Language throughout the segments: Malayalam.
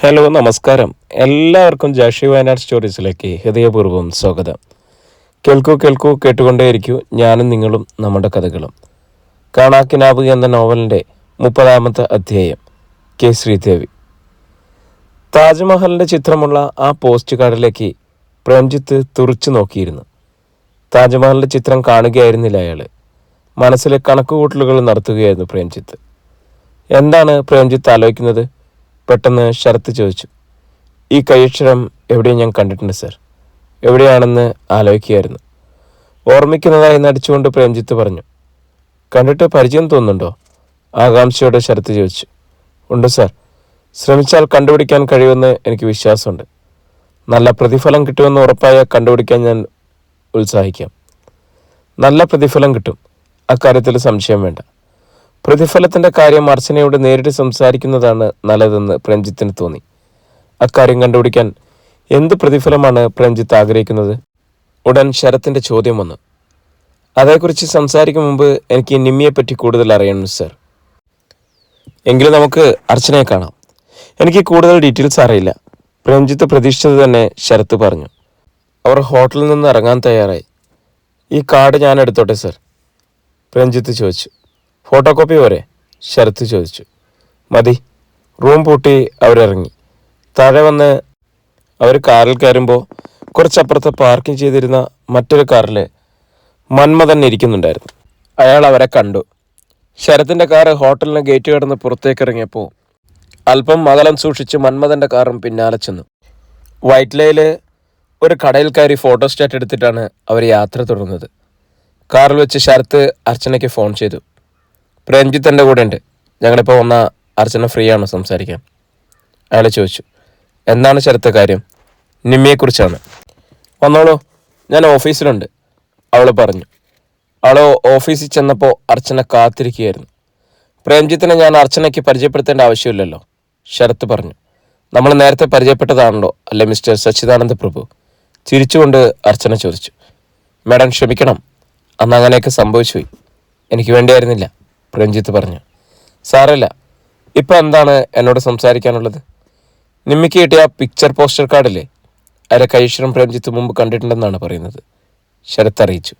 ഹലോ നമസ്കാരം. എല്ലാവർക്കും ജാഷി വയനാട് സ്റ്റോറീസിലേക്ക് ഹൃദയപൂർവം സ്വാഗതം. കേൾക്കൂ കേൾക്കൂ കേട്ടുകൊണ്ടേയിരിക്കൂ ഞാനും നിങ്ങളും നമ്മുടെ കഥകളും. കാണാക്കിനാവ് എന്ന നോവലിന്റെ മുപ്പതാമത്തെ അധ്യായം കെ. ശ്രീദേവി. താജ്മഹലിന്റെ ചിത്രമുള്ള ആ പോസ്റ്റ് കാർഡിലേക്ക് പ്രേംജിത്ത് തുറച്ചു നോക്കിയിരുന്നു. താജ്മഹലിന്റെ ചിത്രം കാണുകയായിരുന്നില്ല അയാൾ മനസ്സിലെ കണക്കുകൂട്ടലുകൾ നടത്തുകയായിരുന്നു പ്രേംജിത്ത്. എന്താണ് പ്രേംജിത്ത് ആലോചിക്കുന്നത്? പെട്ടെന്ന് ശരത്ത് ചോദിച്ചു ഈ കൈയക്ഷരം എവിടെയും ഞാൻ കണ്ടിട്ടുണ്ട് സർ. എവിടെയാണെന്ന് ആലോചിക്കുകയായിരുന്നു. ഓർമ്മിക്കുന്നതായി നടിച്ചുകൊണ്ട് പ്രേംജിത്ത് പറഞ്ഞു കണ്ടിട്ട് പരിചയം തോന്നുന്നുണ്ടോ? ആകാംക്ഷയോടെ ശരത്ത് ചോദിച്ചു ഉണ്ട് സാർ. ശ്രമിച്ചാൽ കണ്ടുപിടിക്കാൻ കഴിയുമെന്ന് എനിക്ക് വിശ്വാസമുണ്ട്. നല്ല പ്രതിഫലം കിട്ടുമെന്ന് ഉറപ്പായ കണ്ടുപിടിക്കാൻ ഞാൻ ഉത്സാഹിക്കാം. നല്ല പ്രതിഫലം കിട്ടും. അക്കാര്യത്തിൽ സംശയം വേണ്ട. പ്രതിഫലത്തിന്റെ കാര്യം അർച്ചനയോട് നേരിട്ട് സംസാരിക്കുന്നതാണ് നല്ലതെന്ന് പ്രേംജിത്തിന് തോന്നി. അക്കാര്യം കണ്ടുപിടിക്കാൻ എന്ത് പ്രതിഫലമാണ് പ്രേംജിത്ത് ആഗ്രഹിക്കുന്നത്? ഉടൻ ശരത്തിന്റെ ചോദ്യം വന്നു. അതേക്കുറിച്ച് സംസാരിക്കും മുമ്പ് എനിക്ക് നിമ്മിയെപ്പറ്റി കൂടുതൽ അറിയണം സർ. എങ്കിലും നമുക്ക് അർച്ചനയെ കാണാം. എനിക്ക് കൂടുതൽ ഡീറ്റെയിൽസ് അറിയില്ല. പ്രേംജിത്ത് പ്രതീക്ഷിച്ചത് തന്നെ ശരത്ത് പറഞ്ഞു. അവർ ഹോട്ടലിൽ നിന്ന് ഇറങ്ങാൻ തയ്യാറായി. ഈ കാർഡ് ഞാൻ എടുത്തോട്ടെ സർ? പ്രേംജിത്ത് ചോദിച്ചു. ഫോട്ടോ കോപ്പി പോരെ? ശരത്ത് ചോദിച്ചു. മതി. റൂം പൂട്ടി അവരിറങ്ങി. താഴെ വന്ന് അവർ കാറിൽ കയറുമ്പോൾ കുറച്ചപ്പുറത്ത് പാർക്കിംഗ് ചെയ്തിരുന്ന മറ്റൊരു കാറിൽ മന്മഥൻ ഇരിക്കുന്നുണ്ടായിരുന്നു. അയാൾ അവരെ കണ്ടു. ശരത്തിന്റെ കാറ് ഹോട്ടലിന് ഗേറ്റ് കടന്ന് പുറത്തേക്ക് ഇറങ്ങിയപ്പോൾ അല്പം മകലം സൂക്ഷിച്ച് മന്മഥന്റെ കാറും പിന്നാലെ ചെന്നു. വൈറ്റ്ലയിൽ ഒരു കടയിൽ കയറി ഫോട്ടോ സ്റ്റാറ്റ് എടുത്തിട്ടാണ് അവർ യാത്ര തുടർന്നത് കാറിൽ വെച്ച് ശരത്ത് അർച്ചനയ്ക്ക് ഫോൺ ചെയ്തു. പ്രേംജിത്ത് എന്റെ കൂടെ ഉണ്ട് ഞങ്ങളിപ്പോൾ വന്ന അർച്ചന ഫ്രീ ആണോ സംസാരിക്കാൻ. അയാൾ ചോദിച്ചു എന്താണ് ശരത്തെ കാര്യം? നിമ്മിയെക്കുറിച്ചാണ്. വന്നോളൂ ഞാൻ ഓഫീസിലുണ്ട് അവൾ പറഞ്ഞു. അവൾ ഓഫീസിൽ ചെന്നപ്പോൾ അർച്ചന കാത്തിരിക്കുകയായിരുന്നു. പ്രേംജിത്തിനെ ഞാൻ അർച്ചനയ്ക്ക് പരിചയപ്പെടുത്തേണ്ട ആവശ്യമില്ലല്ലോ ശരത്ത് പറഞ്ഞു. നമ്മൾ നേരത്തെ പരിചയപ്പെട്ടതാണല്ലോ അല്ലേ മിസ്റ്റർ സച്ചിദാനന്ദ പ്രഭു? ചിരിച്ചുകൊണ്ട് അർച്ചന ചോദിച്ചു. മാഡം ക്ഷമിക്കണം അന്ന് അങ്ങനെയൊക്കെ സംഭവിച്ചുപോയി. എനിക്ക് വേണ്ടിയായിരുന്നില്ല. പ്രഞ്ജിത്ത് പറഞ്ഞു. സാരല്ല ഇപ്പം എന്താണ് എന്നോട് സംസാരിക്കാനുള്ളത്? നിമ്മിക്ക് കിട്ടിയ പിക്ചർ പോസ്റ്റർ കാർഡില്ലേ അതിലെ കൈശ്വരം പ്രേംജിത്ത് മുമ്പ് കണ്ടിട്ടുണ്ടെന്നാണ് പറയുന്നത് ശരത്ത് അറിയിച്ചു.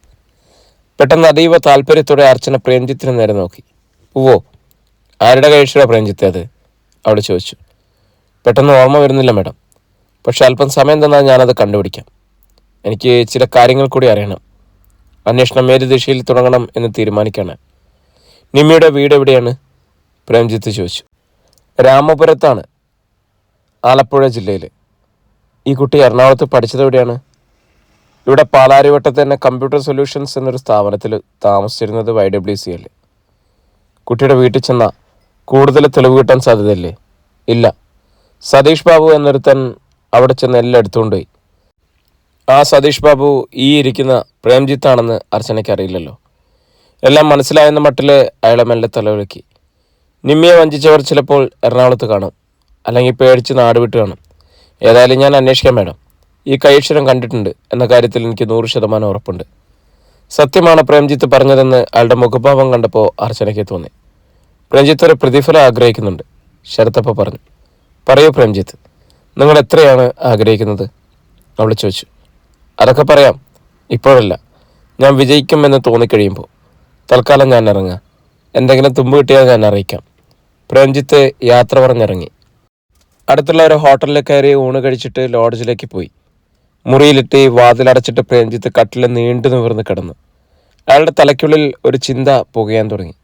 പെട്ടെന്ന് അതീവ താല്പര്യത്തോടെ അർച്ചന പ്രേംജിത്തിന് നേരെ നോക്കി. ഓ ആരുടെ കൈശ്വര പ്രേംജിത്ത് അത്? അവിടെ ചോദിച്ചു. പെട്ടെന്ന് ഓർമ്മ വരുന്നില്ല മേഡം. പക്ഷെ അല്പം സമയം തന്നാൽ ഞാനത് കണ്ടുപിടിക്കാം. എനിക്ക് ചില കാര്യങ്ങൾ കൂടി അറിയണം. അന്വേഷണം ഏത് ദിശയിൽ തുടങ്ങണം എന്ന് തീരുമാനിക്കാണ്. നിമ്മിയുടെ വീട് എവിടെയാണ്? പ്രേംജിത്ത് ചോദിച്ചു. രാമപുരത്താണ് ആലപ്പുഴ ജില്ലയിൽ ഈ കുട്ടി എറണാകുളത്ത് പഠിച്ചത് എവിടെയാണ്? ഇവിടെ പാലാരിവട്ടത്ത് തന്നെ കമ്പ്യൂട്ടർ സൊല്യൂഷൻസ് എന്നൊരു സ്ഥാപനത്തിൽ താമസിച്ചിരുന്നത് വൈ ഡബ്ല്യു സി അല്ലേ? കുട്ടിയുടെ വീട്ടിൽ ചെന്ന കൂടുതൽ തെളിവ് കിട്ടാൻ സാധ്യതയില്ലേ? ഇല്ല. സതീഷ് ബാബു എന്നൊരുത്തൻ അവിടെ ചെന്ന് എല്ലാം എടുത്തുകൊണ്ടുപോയി ആ സതീഷ് ബാബു ഈ ഇരിക്കുന്ന പ്രേംജിത്താണെന്ന് അർച്ചനയ്ക്ക് അറിയില്ലല്ലോ. എല്ലാം മനസ്സിലായെന്ന മട്ടിൽ അയാളെ മെല്ലെ തലവിളക്കി. നിമ്മിയെ വഞ്ചിച്ചവർ ചിലപ്പോൾ എറണാകുളത്ത് കാണും അല്ലെങ്കിൽ പേടിച്ച് നാട് വിട്ട് കാണും. ഏതായാലും ഞാൻ അന്വേഷിക്കാൻ വേണം. ഈ കൈക്ഷരം കണ്ടിട്ടുണ്ട് എന്ന കാര്യത്തിൽ എനിക്ക് നൂറ് ശതമാനം ഉറപ്പുണ്ട്. സത്യമാണ് പ്രേംജിത്ത് പറഞ്ഞതെന്ന് അയാളുടെ മുഖഭാവം കണ്ടപ്പോൾ അർച്ചനയ്ക്ക് തോന്നി. പ്രേംജിത്ത് ഒരു പ്രതിഫലം ആഗ്രഹിക്കുന്നുണ്ട് ശരത്തപ്പ പറഞ്ഞു. പറയൂ പ്രേംജിത്ത് നിങ്ങൾ എത്രയാണ് ആഗ്രഹിക്കുന്നത്? അവൾ ചോദിച്ചു. അതൊക്കെ പറയാം ഇപ്പോഴല്ല ഞാൻ വിജയിക്കുമെന്ന് തോന്നിക്കഴിയുമ്പോൾ. തൽക്കാലം ഞാൻ ഇറങ്ങാം എന്തെങ്കിലും തുമ്പ് കിട്ടിയാൽ ഞാൻ അറിയിക്കാം പ്രേംജിത്ത് യാത്ര പറഞ്ഞിറങ്ങി. അടുത്തുള്ള ഒരു ഹോട്ടലിൽ കയറി ഊണ് കഴിച്ചിട്ട് ലോഡ്ജിലേക്ക് പോയി. മുറിയിലിട്ട് വാതിലടച്ചിട്ട് പ്രേംജിത്ത് കട്ടിൽ നീണ്ടു നിവർന്ന് കിടന്നു. അയാളുടെ തലയ്ക്കുള്ളിൽ ഒരു ചിന്ത പുകയാൻ തുടങ്ങി.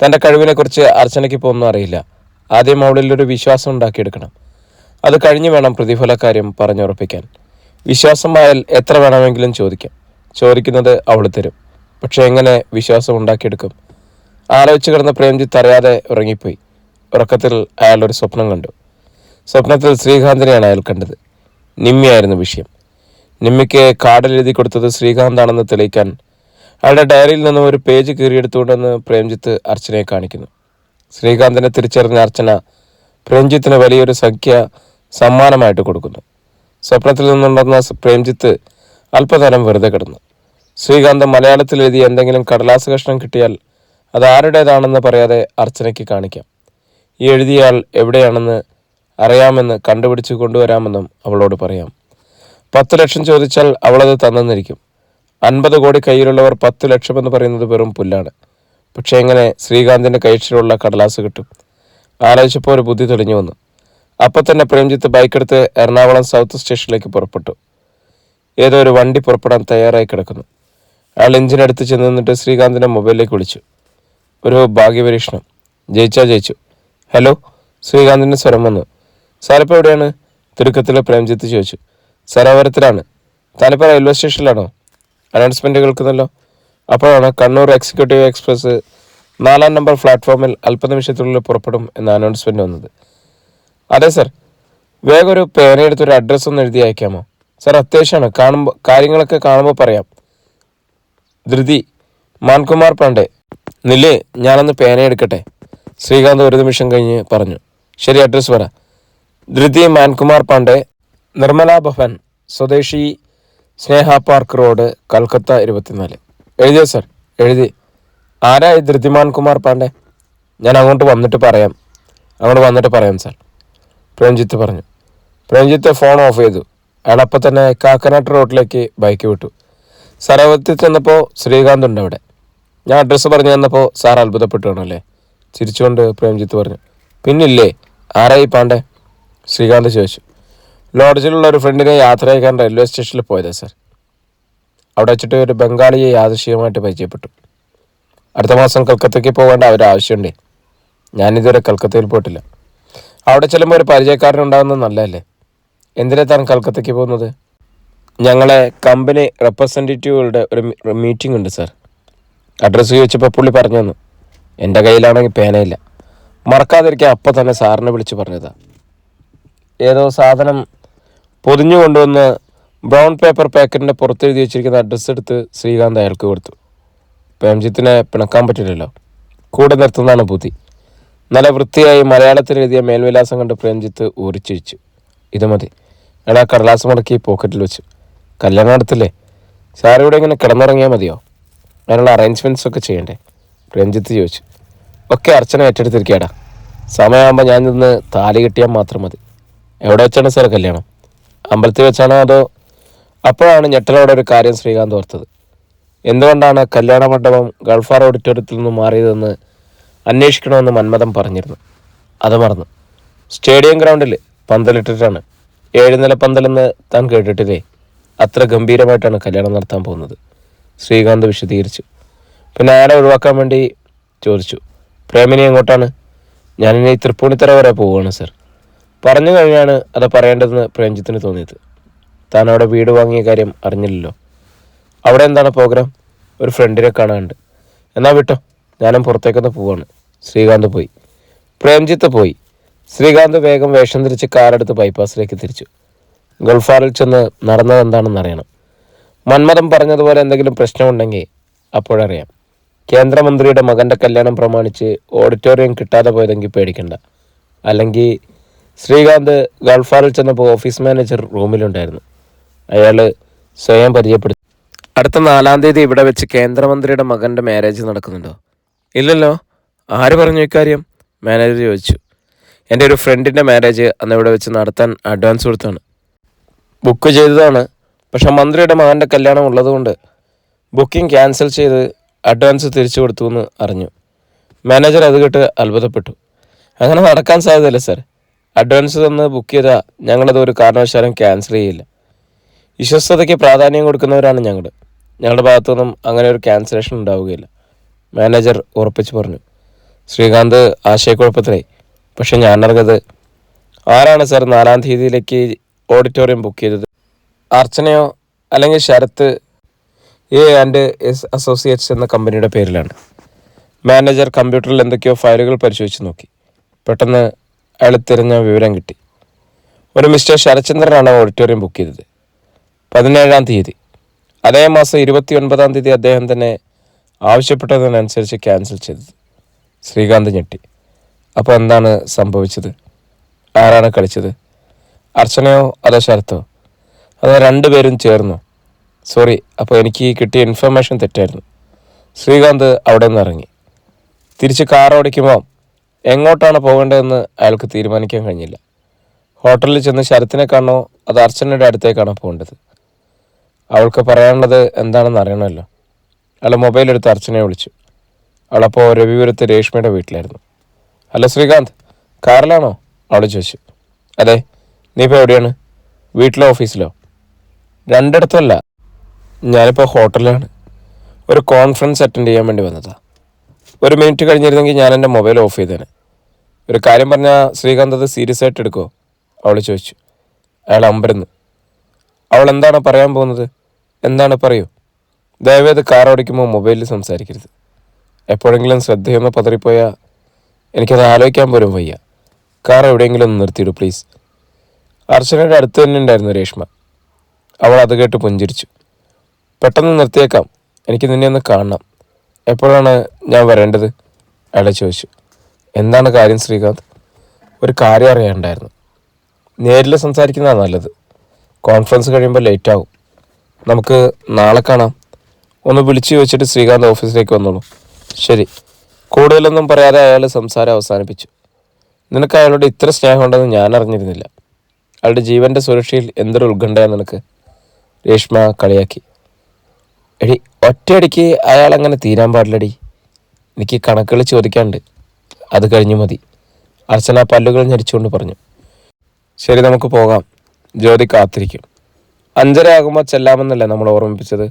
തന്റെ കഴിവിനെക്കുറിച്ച് അർച്ചനയ്ക്ക് ഇപ്പോൾ ഒന്നും അറിയില്ല. ആദ്യം അവളിൽ ഒരു വിശ്വാസം ഉണ്ടാക്കിയെടുക്കണം. അത് കഴിഞ്ഞ് വേണം പ്രതിഫല കാര്യം പറഞ്ഞുറപ്പിക്കാൻ. വിശ്വാസമായാൽ എത്ര വേണമെങ്കിലും ചോദിക്കാം. ചോദിക്കുന്നത് അവൾ തരും. പക്ഷെ എങ്ങനെ വിശ്വാസം ഉണ്ടാക്കിയെടുക്കും? ആലോചിച്ച് കിടന്ന പ്രേംജിത്ത് അറിയാതെ ഉറങ്ങിപ്പോയി. ഉറക്കത്തിൽ അയാൾ ഒരു സ്വപ്നം കണ്ടു. സ്വപ്നത്തിൽ ശ്രീകാന്തിനെയാണ് അയാൾ കണ്ടത്. നിമ്മിയായിരുന്നു വിഷയം. നിമ്മിക്ക് കാർഡിൽ കൊടുത്തത് ശ്രീകാന്താണെന്ന് തെളിയിക്കാൻ അയാളുടെ ഡയറിയിൽ നിന്നും ഒരു പേജ് കീറിയെടുത്തുകൊണ്ടെന്ന് പ്രേംജിത്ത് അർച്ചനയെ കാണിക്കുന്നു. ശ്രീകാന്തിനെ തിരിച്ചറിഞ്ഞ അർച്ചന പ്രേംജിത്തിന് വലിയൊരു സംഖ്യ സമ്മാനമായിട്ട് കൊടുക്കുന്നു. സ്വപ്നത്തിൽ നിന്നുണ്ടെന്ന പ്രേംജിത്ത് അല്പതരം വെറുതെ കിടന്നു. ശ്രീകാന്ത് മലയാളത്തിൽ എഴുതിയ എന്തെങ്കിലും കടലാസ് കഷ്ണം കിട്ടിയാൽ അത് ആരുടേതാണെന്ന് പറയാതെ അർച്ചനയ്ക്ക് കാണിക്കാം. ഈ എഴുതിയയാൾ എവിടെയാണെന്ന് അറിയാമെന്ന് കണ്ടുപിടിച്ച് കൊണ്ടുവരാമെന്നും അവളോട് പറയാം. പത്ത് ലക്ഷം ചോദിച്ചാൽ അവളത് തന്നെന്നിരിക്കും. അൻപത് കോടി കയ്യിലുള്ളവർ പത്ത് ലക്ഷമെന്ന് പറയുന്നത് വെറും പുല്ലാണ്. പക്ഷേ എങ്ങനെ ശ്രീകാന്തിന്റെ കൈച്ചിലുള്ള കടലാസ് കിട്ടും? ആലോചിച്ചപ്പോൾ ഒരു ബുദ്ധി തെളിഞ്ഞു വന്നു. അപ്പം തന്നെ പ്രേംജിത്ത് ബൈക്കെടുത്ത് എറണാകുളം സൗത്ത് സ്റ്റേഷനിലേക്ക് പുറപ്പെട്ടു. ഏതോ ഒരു വണ്ടി പുറപ്പെടാൻ തയ്യാറായി കിടക്കുന്നു. അയാൾ എഞ്ചിനടുത്ത് ചെന്ന് നിന്നിട്ട് ശ്രീകാന്തിന്റെ മൊബൈലിലേക്ക് വിളിച്ചു. ഒരു ഭാഗ്യപരീക്ഷണം. ജയിച്ചാ ജയിച്ചു. ഹലോ ശ്രീകാന്തിന്റെ സ്വരം വന്നു. സാറിപ്പോൾ എവിടെയാണ്? തിടുക്കത്തിലെ പ്രേംജിത്ത് ചോദിച്ചു. സരോവരത്തിലാണ് താനിപ്പോൾ റെയിൽവേ സ്റ്റേഷനിലാണോ അനൗൺസ്മെന്റ് കേൾക്കുന്നല്ലോ. അപ്പോഴാണ് കണ്ണൂർ എക്സിക്യൂട്ടീവ് എക്സ്പ്രസ് നാലാം നമ്പർ പ്ലാറ്റ്ഫോമിൽ അല്പനിമിഷത്തിനുള്ളിൽ പുറപ്പെടും എന്ന അനൗൺസ്മെന്റ് വന്നത്. അതെ സർ വേഗം ഒരു പേനയെടുത്ത് ഒരു അഡ്രസ്സ് ഒന്ന് എഴുതി അയക്കാമോ? സർ അത്യാവശ്യമാണ്. കാണുമ്പോൾ കാര്യങ്ങളൊക്കെ കാണുമ്പോൾ പറയാം. ധൃതി മാൻകുമാർ പാണ്ഡെ. നില്ലേ ഞാനൊന്ന് പേന എടുക്കട്ടെ? ശ്രീകാന്ത് ഒരു നിമിഷം കഴിഞ്ഞ് പറഞ്ഞു. ശരി അഡ്രസ്സ് പറ. ധൃതി മാൻകുമാർ പാണ്ഡെ നിർമ്മല ഭവൻ സ്വദേശി സ്നേഹ പാർക്ക് റോഡ് കൽക്കത്ത ഇരുപത്തിനാല്. എഴുതിയോ സർ? എഴുതി. ആരായി ധൃതിമാൻ കുമാർ പാണ്ഡെ? ഞാൻ അങ്ങോട്ട് വന്നിട്ട് പറയാം. അങ്ങോട്ട് വന്നിട്ട് പറയാം സാർ. പ്രേംജിത്ത് പറഞ്ഞു. പ്രേംജിത്ത് ഫോൺ ഓഫ് ചെയ്തു. അയാളപ്പം തന്നെ കാക്കനാട്ട് റോഡിലേക്ക് ബൈക്ക് വിട്ടു. സരവത്തിൽ ചെന്നപ്പോൾ ശ്രീകാന്ത് ഉണ്ട് അവിടെ. ഞാൻ അഡ്രസ്സ് പറഞ്ഞു തന്നപ്പോൾ സാർ അത്ഭുതപ്പെട്ടു കാണുമല്ലേ ചിരിച്ചുകൊണ്ട് പ്രേംജിത്ത് പറഞ്ഞു പിന്നില്ലേ? ആരായി പാണ്ഡെ? ശ്രീകാന്ത് ചോദിച്ചു ലോഡ്ജിലുള്ള ഒരു ഫ്രണ്ടിനെ യാത്ര അയക്കാൻ റെയിൽവേ സ്റ്റേഷനിൽ പോയതാ സാർ അവിടെ വെച്ചിട്ട് ഒരു ബംഗാളിയെ യാദൃശികമായിട്ട് പരിചയപ്പെട്ടു. അടുത്ത മാസം കൽക്കത്തയ്ക്ക് പോകേണ്ട അവർ ആവശ്യമുണ്ടേ. ഞാനിതുവരെ കൽക്കത്തയിൽ പോയിട്ടില്ല. അവിടെ ചെല്ലുമ്പോൾ ഒരു പരിചയക്കാരനുണ്ടാകുന്നത് നല്ലതല്ലേ? എന്തിനാ താൻ കൽക്കത്തയ്ക്ക് പോകുന്നത്? ഞങ്ങളെ കമ്പനി റെപ്രസെന്റേറ്റീവുകളുടെ ഒരു മീറ്റിംഗ് ഉണ്ട് സാർ അഡ്രസ്സ് ചോദിച്ചപ്പോൾ പുള്ളി പറഞ്ഞു തന്നു എന്റെ കയ്യിലാണെങ്കിൽ പേനയില്ല. മറക്കാതിരിക്കാൻ അപ്പം തന്നെ സാറിനെ വിളിച്ച് പറഞ്ഞതാ. ഏതോ സാധനം പൊതിഞ്ഞു കൊണ്ടുവന്ന് ബ്രൗൺ പേപ്പർ പാക്കറ്റിന്റെ പുറത്തെഴുതി വെച്ചിരിക്കുന്ന അഡ്രസ്സ് എടുത്ത് ശ്രീകാന്ത് അയാൾക്ക് കൊടുത്തു. പ്രേംജിത്തിനെ പിണക്കാൻ പറ്റില്ലല്ലോ. കൂടെ നിർത്തുന്നതാണ് ബുദ്ധി. നല്ല വൃത്തിയായി മലയാളത്തിൽ എഴുതിയ മേൽവിലാസം കണ്ട് പ്രേംജിത്ത് ഊരിച്ചിരിച്ചു. ഇത് മതി. എടാ കടലാസ് മടക്കി പോക്കറ്റിൽ വെച്ചു. കല്യാണം നടത്തില്ലേ? സാർ ഇവിടെ ഇങ്ങനെ കിടന്നുറങ്ങിയാൽ മതിയോ? അതിനുള്ള അറേഞ്ച്മെന്റ്സ് ഒക്കെ ചെയ്യണ്ടേ? രഞ്ജിത്ത് ചോദിച്ചു. ഒക്കെ അർച്ചന ഏറ്റെടുത്തിരിക്കടാ സമയമാകുമ്പോൾ ഞാൻ നിന്ന് താലി കിട്ടിയാൽ മാത്രം മതി. എവിടെ വെച്ചാണ് സാർ കല്യാണം? അമ്പലത്തിൽ വെച്ചാണോ അതോ അപ്പോഴാണ് ഞെട്ടലോടെ ഒരു കാര്യം ശ്രീകാന്ത് ഓർത്തത്? എന്തുകൊണ്ടാണ് കല്യാണ മണ്ഡപം ഗൾഫാർ ഓഡിറ്റോറിയത്തിൽ നിന്ന് മാറിയതെന്ന് അന്വേഷിക്കണമെന്ന് മന്മഥം പറഞ്ഞിരുന്നു. അത് മറന്നു. സ്റ്റേഡിയം ഗ്രൗണ്ടിൽ പന്തലിട്ടിട്ടാണ്. ഏഴുനില പന്തലെന്ന് താൻ കേട്ടിട്ടില്ലേ? അത്ര ഗംഭീരമായിട്ടാണ് കല്യാണം നടത്താൻ പോകുന്നത്. ശ്രീകാന്ത് വിശദീകരിച്ചു. പിന്നെ ആരെ ഒഴിവാക്കാൻ വേണ്ടി ചോദിച്ചു. പ്രേമിനി എങ്ങോട്ടാണ്? ഞാനിനി തൃപ്പൂണിത്തറ വരെ പോവുകയാണ് സർ. പറഞ്ഞു കഴിഞ്ഞാണ് അത് പറയേണ്ടതെന്ന് പ്രേംജിത്തിന് തോന്നിയത്. താൻ അവിടെ വീട് വാങ്ങിയ കാര്യം അറിഞ്ഞില്ലല്ലോ. അവിടെ എന്താണ് പ്രോഗ്രാം? ഒരു ഫ്രണ്ടിനെ കാണാനുണ്ട്. എന്നാൽ വിട്ടോ ഞാനും പുറത്തേക്കൊന്ന് പോവാണ്. ശ്രീകാന്ത് പോയി. പ്രേംജിത്ത് പോയി. ശ്രീകാന്ത് വേഗം വേഷം തിരിച്ച് കാറെടുത്ത് ബൈപ്പാസിലേക്ക് തിരിച്ചു. ഗൾഫാറിൽ ചെന്ന് നടന്നത് എന്താണെന്ന് അറിയണം മന്മഥം പറഞ്ഞതുപോലെ എന്തെങ്കിലും പ്രശ്നമുണ്ടെങ്കിൽ അപ്പോഴറിയാം. കേന്ദ്രമന്ത്രിയുടെ മകന്റെ കല്യാണം പ്രമാണിച്ച് ഓഡിറ്റോറിയം കിട്ടാതെ പോയതെങ്കിൽ പേടിക്കണ്ട. അല്ലെങ്കിൽ ശ്രീകാന്ത് ഗൾഫാറിൽ ചെന്നപ്പോൾ ഓഫീസ് മാനേജർ റൂമിലുണ്ടായിരുന്നു. അയാൾ സ്വയം പരിചയപ്പെടുത്തി. അടുത്ത നാലാം തീയതി ഇവിടെ വെച്ച് കേന്ദ്രമന്ത്രിയുടെ മകന്റെ മാരേജ് നടക്കുന്നുണ്ടോ? ഇല്ലല്ലോ. ആര് പറഞ്ഞു ഇക്കാര്യം? മാനേജർ ചോദിച്ചു. എന്റെ ഒരു ഫ്രണ്ടിന്റെ മാരേജ് അന്ന് ഇവിടെ വെച്ച് നടത്താൻ അഡ്വാൻസ് കൊടുത്താണ് ബുക്ക് ചെയ്തതാണ്. പക്ഷെ മന്ത്രിയുടെ മകന്റെ കല്യാണം ഉള്ളതുകൊണ്ട് ബുക്കിംഗ് ക്യാൻസൽ ചെയ്ത് അഡ്വാൻസ് തിരിച്ചു കൊടുത്തു എന്ന് അറിഞ്ഞു. മാനേജർ അത് കേട്ട് അത്ഭുതപ്പെട്ടു. അങ്ങനെ നടക്കാൻ സാധ്യതയില്ല സാർ അഡ്വാൻസ് തന്ന് ബുക്ക് ചെയ്താൽ ഞങ്ങളത് ഒരു കാരണവശാലും ക്യാൻസൽ ചെയ്യില്ല. വിശ്വസ്തതയ്ക്ക് പ്രാധാന്യം കൊടുക്കുന്നവരാണ് ഞങ്ങൾ ഞങ്ങളുടെ ഭാഗത്തുനിന്നും അങ്ങനെ ഒരു ക്യാൻസലേഷൻ ഉണ്ടാവുകയില്ല. മാനേജർ ഉറപ്പിച്ചു പറഞ്ഞു. ശ്രീകാന്ത് ആശയക്കുഴപ്പത്തിലായി. പക്ഷെ ഞാൻ അറിഞ്ഞത് ആരാണ് സാർ നാലാം തീയതിയിലേക്ക് ഓഡിറ്റോറിയം ബുക്ക് ചെയ്തത്. അർച്ചനയോ അല്ലെങ്കിൽ Sarath A and S associates എന്ന കമ്പനിയുടെ പേരിലാണ്. മാനേജർ കമ്പ്യൂട്ടറിൽ എന്തൊക്കെയോ ഫയലുകൾ പരിശോധിച്ച് നോക്കി. പെട്ടെന്ന് അയാൾ തിരഞ്ഞ വിവരം കിട്ടി. ഒരു മിസ്റ്റർ ശരചന്ദ്രനാണ് ഓഡിറ്റോറിയം ബുക്ക് ചെയ്തത്. പതിനേഴാം തീയതി. അതേ മാസം ഇരുപത്തി ഒൻപതാം തീയതി അദ്ദേഹം തന്നെ ആവശ്യപ്പെട്ടതിനനുസരിച്ച് ക്യാൻസൽ ചെയ്തത്. ശ്രീകാന്ത് ഞെട്ടി. അപ്പോൾ എന്താണ് സംഭവിച്ചത്? ആരാണ് കളിച്ചത്? അർച്ചനയോ അതോ ശരത്തോ? അതോ രണ്ടുപേരും ചേർന്നു? സോറി അപ്പോൾ എനിക്ക് കിട്ടിയ ഇൻഫർമേഷൻ തെറ്റായിരുന്നു. ശ്രീകാന്ത് അവിടെ നിന്ന് ഇറങ്ങി. തിരിച്ച് കാർ ഓടിക്കുമ്പോൾ എങ്ങോട്ടാണ് പോകേണ്ടതെന്ന് അയാൾക്ക് തീരുമാനിക്കാൻ കഴിഞ്ഞില്ല. ഹോട്ടലിൽ ചെന്ന് ശരത്തിനെ കാണോ അത് അർച്ചനയുടെ അടുത്തേക്കാണോ പോകേണ്ടത്? അവൾക്ക് പറയാനുള്ളത് എന്താണെന്ന് അറിയണമല്ലോ. അയാൾ മൊബൈൽ എടുത്ത് അർച്ചനയെ വിളിച്ചു. അവളപ്പോൾ രവിപുരത്ത് രേഷ്മയുടെ വീട്ടിലായിരുന്നു. അല്ല ശ്രീകാന്ത് കാറിലാണോ? അവൾ ചോദിച്ചു. അതെ നീ ഇപ്പോൾ എവിടെയാണ്? വീട്ടിലോ ഓഫീസിലോ? രണ്ടിടത്തല്ല ഞാനിപ്പോൾ ഹോട്ടലിലാണ്. ഒരു കോൺഫറൻസ് അറ്റൻഡ് ചെയ്യാൻ വേണ്ടി വന്നതാണ് ഒരു മിനിറ്റ് കഴിഞ്ഞിരുന്നെങ്കിൽ ഞാൻ എന്റെ മൊബൈൽ ഓഫ് ചെയ്തേനെ. ഒരു കാര്യം പറഞ്ഞാൽ ശ്രീകാന്ത് അത് സീരിയസ് ആയിട്ട് എടുക്കുമോ അവൾ ചോദിച്ചു. അയാൾ അമ്പരന്ന്. അവൾ എന്താണ് പറയാൻ പോകുന്നത്? എന്താണ് പറയൂ? ദയവേത് കാർ ഓടിക്കുമ്പോൾ മൊബൈലിൽ സംസാരിക്കരുത്. എപ്പോഴെങ്കിലും ശ്രദ്ധയൊന്ന് പതറിപ്പോയാൽ എനിക്കത് ആലോചിക്കാൻ പോലും വയ്യ. കാർ എവിടെയെങ്കിലും ഒന്ന് നിർത്തിയിടൂ പ്ലീസ് അർച്ചനയുടെ അടുത്ത് തന്നെ ഉണ്ടായിരുന്നു രേഷ്മ. അവൾ അത് കേട്ട് പുഞ്ചിരിച്ചു. പെട്ടെന്ന് നിർത്തിയേക്കാം. എനിക്ക് നിന്നെ ഒന്ന് കാണണം. എപ്പോഴാണ് ഞാൻ വരേണ്ടത്? അയാളെ ചോദിച്ചു. എന്താണ് കാര്യം ശ്രീകാന്ത്? ഒരു കാര്യം അറിയാനുണ്ടായിരുന്നു. നേരിൽ സംസാരിക്കുന്നതാണ് നല്ലത്. കോൺഫറൻസ് കഴിയുമ്പോൾ ലേറ്റ് ആവും. നമുക്ക് നാളെ കാണാം. ഒന്ന് വിളിച്ചു ചോദിച്ചിട്ട് ശ്രീകാന്ത് ഓഫീസിലേക്ക് വന്നോളൂ. ശരി. കൂടുതലൊന്നും പറയാതെ അയാൾ സംസാരം അവസാനിപ്പിച്ചു. നിനക്ക് അയാളോട് ഇത്ര സ്നേഹമുണ്ടെന്ന് ഞാൻ അറിഞ്ഞിരുന്നില്ല. അയാളുടെ ജീവന്റെ സുരക്ഷയിൽ എന്തൊരു ഉത്കണ്ഠയാണ് നിനക്ക്? രേഷ്മ കളിയാക്കി. എടി ഒറ്റയടിക്ക് അയാൾ അങ്ങനെ തീരാൻ പാടില്ലടി. എനിക്ക് കണക്കുകൾ ചോദിക്കാണ്ട് അത് കഴിഞ്ഞു മതി. അർച്ചന പല്ലുകൾ ഞരിച്ചുകൊണ്ട് പറഞ്ഞു. ശരി നമുക്ക് പോകാം. ജ്യോതി കാത്തിരിക്കും. അഞ്ചര ആകുമ്പോൾ ചെല്ലാമെന്നല്ലേ നമ്മൾ ഓർമ്മിപ്പിച്ചത്?